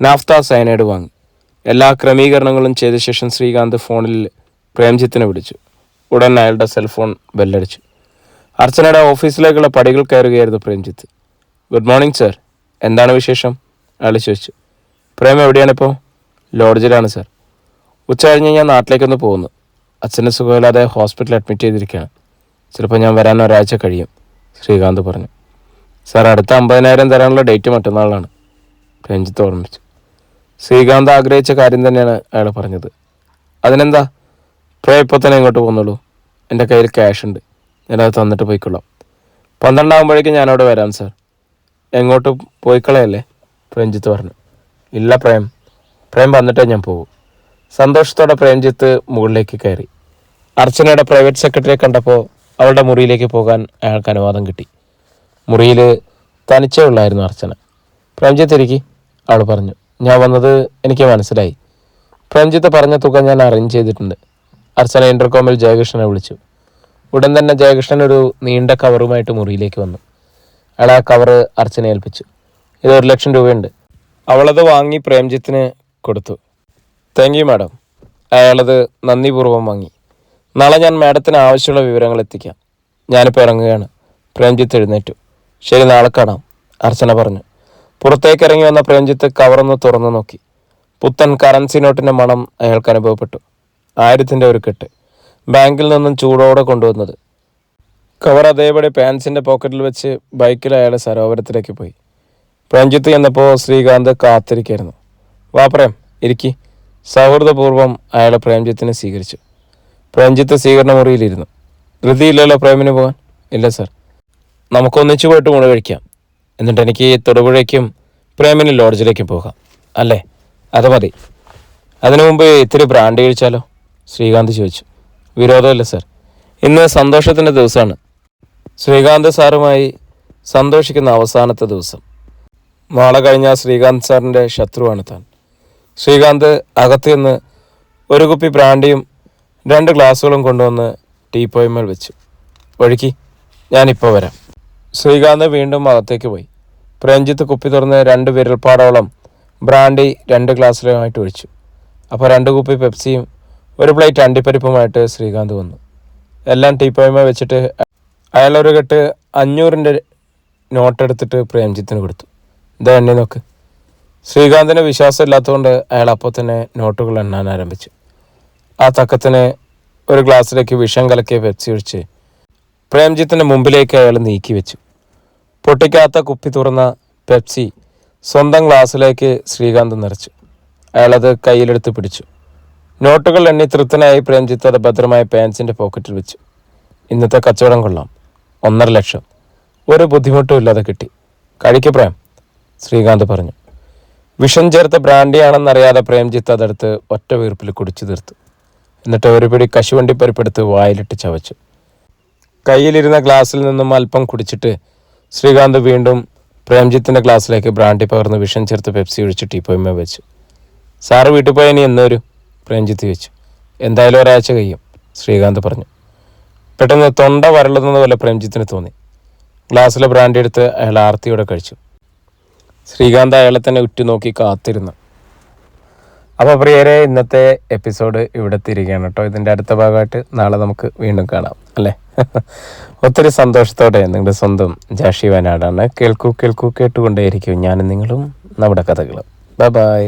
നാഫ്ത സയനൈഡ് വാങ്ങി. എല്ലാ ക്രമീകരണങ്ങളും ചെയ്ത ശേഷം ശ്രീകാന്ത് ഫോണിൽ പ്രേംജിത്തിനെ വിളിച്ചു. ഉടൻ അയാളുടെ സെൽഫോൺ ബെല്ലടിച്ചു അർച്ചനയുടെ ഓഫീസിലേക്കുള്ള പടികൾ കയറുകയായിരുന്നു പ്രേംജിത്ത്. ഗുഡ് മോർണിംഗ് സർ എന്താണ് വിശേഷം? അയാൾ ചോദിച്ചു. പ്രേം എവിടെയാണിപ്പോൾ ലോഡ്ജിലാണ് സർ ഉച്ച കഴിഞ്ഞ് ഞാൻ നാട്ടിലേക്കൊന്ന് പോകുന്നു. അച്ഛന്റെ സുഖമില്ലാതെ ഹോസ്പിറ്റലിൽ അഡ്മിറ്റ് ചെയ്തിരിക്കുകയാണ്. ചിലപ്പോൾ ഞാൻ വരാൻ ഒരാഴ്ച കഴിയും ശ്രീകാന്ത് പറഞ്ഞു. സാർ അടുത്ത അമ്പതിനായിരം തരാനുള്ള ഡേറ്റ് മറ്റന്നാളാണ് രഞ്ജിത്ത് ഓർമ്മിച്ചു ശ്രീകാന്ത് ആഗ്രഹിച്ച കാര്യം തന്നെയാണ് അയാൾ പറഞ്ഞത്. അതിനെന്താ? പ്രേ ഇപ്പോൾ തന്നെ ഇങ്ങോട്ട് പോകുന്നുള്ളൂ. എന്റെ കയ്യിൽ ക്യാഷ് ഉണ്ട്. ഞാനത് തന്നിട്ട് പോയിക്കൊള്ളാം. പന്ത്രണ്ടാകുമ്പോഴേക്കും ഞാനവിടെ വരാം സാർ എങ്ങോട്ട് പോയിക്കളയല്ലേ? പ്രേംജിത്ത് പറഞ്ഞു. ഇല്ല പ്രേം. പ്രേം വന്നിട്ടേ ഞാൻ പോകും. സന്തോഷത്തോടെ പ്രേംജിത്ത് മുകളിലേക്ക് കയറി. അർച്ചനയുടെ പ്രൈവറ്റ് സെക്രട്ടറിയെ കണ്ടപ്പോൾ അവളുടെ മുറിയിലേക്ക് പോകാൻ അയാൾക്ക് അനുവാദം കിട്ടി. മുറിയിൽ തനിച്ചേ ഉള്ളായിരുന്നു അർച്ചന. പ്രേംജിത്ത് ഇരിക്കി അവൾ പറഞ്ഞു. ഞാൻ വന്നത് എനിക്ക് മനസ്സിലായി. പ്രേംജിത്ത് പറഞ്ഞ തുക ഞാൻ അറേഞ്ച് ചെയ്തിട്ടുണ്ട്. അർച്ചന ഇന്റർകോമിൽ ജയകൃഷ്ണനെ വിളിച്ചു. ഉടൻ തന്നെ ജയകൃഷ്ണൻ ഒരു നീണ്ട കവറുമായിട്ട് മുറിയിലേക്ക് വന്നു. അയാൾ ആ കവറ് അർച്ചന ഏൽപ്പിച്ചു. ഇത് ഒരു ലക്ഷം രൂപയുണ്ട്. അവളത് വാങ്ങി പ്രേംജിത്തിന് കൊടുത്തു. താങ്ക് യു മാഡം അയാളത് നന്ദിപൂർവം വാങ്ങി. നാളെ ഞാൻ മാഡത്തിന് ആവശ്യമുള്ള വിവരങ്ങൾ എത്തിക്കാം. ഞാനിപ്പോൾ ഇറങ്ങുകയാണ്. പ്രേംജിത്ത് എഴുന്നേറ്റു. ശരി നാളെ കാണാം അർച്ചന പറഞ്ഞു. പുറത്തേക്ക് ഇറങ്ങി വന്ന പ്രേംജിത്ത് കവറൊന്ന് തുറന്നു നോക്കി. പുത്തൻ കറൻസി നോട്ടിന്റെ മണം അയാൾക്ക് അനുഭവപ്പെട്ടു. ആയിരത്തിന്റെ ഒരു കെട്ട്. ബാങ്കിൽ നിന്നും ചൂടോടെ കൊണ്ടുവന്നത്. കവർ അതേപടി പാൻസിന്റെ പോക്കറ്റിൽ വെച്ച് ബൈക്കിൽ അയാൾ സരോവരത്തിലേക്ക് പോയി. പ്രഞ്ജിത്ത് എന്നപ്പോൾ ശ്രീകാന്ത് കാത്തിരിക്കായിരുന്നു. വാ പ്രേം ഇരിക്കി. സൗഹൃദപൂർവം അയാളെ പ്രേംജിത്തിനെ സ്വീകരിച്ചു. പ്രേംജിത്ത് സ്വീകരണ മുറിയിലിരുന്നു. ധൃതിയില്ലല്ലോ പ്രേമിന് പോകാൻ? ഇല്ല സർ. നമുക്കൊന്നിച്ചു പോയിട്ട് ഊണ് കഴിക്കാം. എന്നിട്ട് എനിക്ക് തൊടുപുഴയ്ക്കും പ്രേമിന് ലോഡ്ജിലേക്കും പോകാം. അല്ലേ? അത് മതി. അതിനു മുമ്പ് ഇത്തിരി ബ്രാൻഡ് കഴിച്ചാലോ? ശ്രീകാന്ത് ചോദിച്ചു. വിരോധമില്ല സാർ. ഇന്ന് സന്തോഷത്തിന്റെ ദിവസമാണ്. ശ്രീകാന്ത് സാറുമായി സന്തോഷിക്കുന്ന അവസാനത്തെ ദിവസം. നാളെ കഴിഞ്ഞാൽ ശ്രീകാന്ത് സാറിന്റെ ശത്രുവാണ് താൻ. ശ്രീകാന്ത് അകത്ത് നിന്ന് ഒരു കുപ്പി ബ്രാൻഡിയും രണ്ട് ഗ്ലാസ്സുകളും കൊണ്ടുവന്ന് ടീപ്പോയ്മേൽ വെച്ചു. ഒഴുക്കി ഞാനിപ്പോൾ വരാം. ശ്രീകാന്ത് വീണ്ടും അകത്തേക്ക് പോയി. പ്രേഞ്ചിത്ത് കുപ്പി തുറന്ന് രണ്ട് വിരൽപ്പാടോളം ബ്രാൻഡി രണ്ട് ഗ്ലാസ്സിലുമായിട്ട് ഒഴിച്ചു. അപ്പോൾ രണ്ട് കുപ്പി പെപ്സിയും ഒരു പ്ലേറ്റ് അണ്ടിപ്പരിപ്പുമായിട്ട് ശ്രീകാന്ത് വന്നു. എല്ലാം ടീപ്പോയ്മ വെച്ചിട്ട് അയാൾ ഒരു കെട്ട് അഞ്ഞൂറിന്റെ നോട്ട് എടുത്തിട്ട് പ്രേംജിത്തിന് കൊടുത്തു. ഇതാ എണ്ണി നോക്ക്. ശ്രീകാന്തിന് വിശ്വാസം ഇല്ലാത്തതുകൊണ്ട് അയാൾ അപ്പോൾ തന്നെ നോട്ടുകൾ എണ്ണാൻ ആരംഭിച്ചു. ആ തക്കത്തിന് ഒരു ഗ്ലാസ്സിലേക്ക് വിഷം കലക്കിയ പെപ്സി ഒഴിച്ച് പ്രേംജിത്തിന്റെ മുമ്പിലേക്ക് അയാൾ നീക്കി വെച്ചു. പൊട്ടിക്കാത്ത കുപ്പി തുറന്ന പെപ്സി സ്വന്തം ഗ്ലാസ്സിലേക്ക് ശ്രീകാന്ത് നിറച്ചു. അയാളത് കയ്യിലെടുത്ത് പിടിച്ചു. നോട്ടുകൾ എണ്ണി തൃപ്തനായി പ്രേംജിത്ത് അത് ഭദ്രമായ പാൻസിന്റെ പോക്കറ്റിൽ വെച്ചു. ഇന്നത്തെ കച്ചവടം കൊള്ളാം. ഒന്നര ലക്ഷം. ഒരു ബുദ്ധിമുട്ടും ഇല്ലാതെ കിട്ടി. കഴിക്ക് പ്രേം ശ്രീകാന്ത് പറഞ്ഞു. വിഷം ചേർത്ത ബ്രാൻഡിയാണെന്നറിയാതെ പ്രേംജിത്ത് അതെടുത്ത് ഒറ്റ വീർപ്പിൽ കുടിച്ചു തീർത്തു. എന്നിട്ട് ഒരു പിടി കശുവണ്ടി പരിപ്പെടുത്ത് വായിലിട്ട് ചവച്ചു. കയ്യിലിരുന്ന ഗ്ലാസ്സിൽ നിന്നും അല്പം കുടിച്ചിട്ട് ശ്രീകാന്ത് വീണ്ടും പ്രേംജിത്തിന്റെ ഗ്ലാസ്സിലേക്ക് ബ്രാൻഡി പകർന്ന് വിഷം ചേർത്ത് പെപ്സി ഒഴിച്ച് ടീപ്പോയ്മ വെച്ചു. സാറ് വീട്ടിൽ പോയി ഇനി എന്ന് പ്രേംജിത്ത് ചോദിച്ചു എന്തായാലും ഒരാഴ്ച കഴിയും ശ്രീകാന്ത് പറഞ്ഞു. പെട്ടെന്ന് തൊണ്ട വരളുന്നത് പോലെ പ്രേംജിത്തിന് തോന്നി. ഗ്ലാസ്സിലെ ബ്രാൻഡി എടുത്ത് അയാൾ ആർത്തിയോടെ കഴിച്ചു. ശ്രീകാന്ത് അയാളെ തന്നെ ഉറ്റുനോക്കി കാത്തിരുന്നു. അപ്പോൾ പ്രിയരെ ഇന്നത്തെ എപ്പിസോഡ് ഇവിടെ തിരികെയാണ് കേട്ടോ. ഇതിന്റെ അടുത്ത ഭാഗമായിട്ട് നാളെ നമുക്ക് വീണ്ടും കാണാം അല്ലേ? ഒത്തിരി സന്തോഷത്തോടെ നിങ്ങളുടെ സ്വന്തം ജാഷി വയനാടാണ്. കേൾക്കൂ കേൾക്കൂ കേട്ടുകൊണ്ടേയിരിക്കും ഞാനും നിങ്ങളും നമ്മുടെ കഥകളും. Bye bye.